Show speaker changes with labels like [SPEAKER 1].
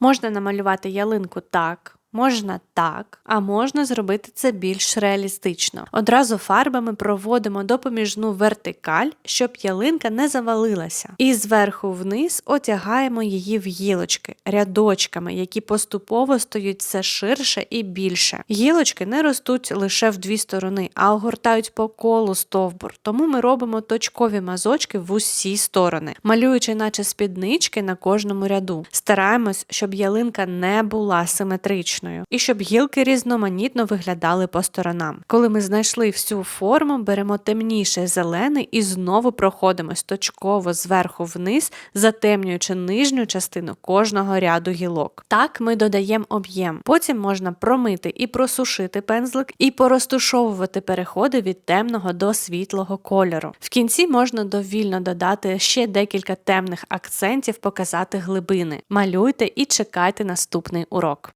[SPEAKER 1] Можна намалювати ялинку так. Можна так, а можна зробити це більш реалістично. Одразу фарбами проводимо допоміжну вертикаль, щоб ялинка не завалилася. І зверху вниз одягаємо її в гілочки рядочками, які поступово стають все ширше і більше. Гілочки не ростуть лише в дві сторони, а огортають по колу стовбур. Тому ми робимо точкові мазочки в усі сторони, малюючи, наче спіднички на кожному ряду. Стараємось, щоб ялинка не була симетричною і щоб гілки різноманітно виглядали по сторонам. Коли ми знайшли всю форму, беремо темніше зелений і знову проходимось точково зверху вниз, затемнюючи нижню частину кожного ряду гілок. Так ми додаємо об'єм. Потім можна промити і просушити пензлик, і порозтушовувати переходи від темного до світлого кольору. В кінці можна довільно додати ще декілька темних акцентів, показати глибини. Малюйте і чекайте наступний урок.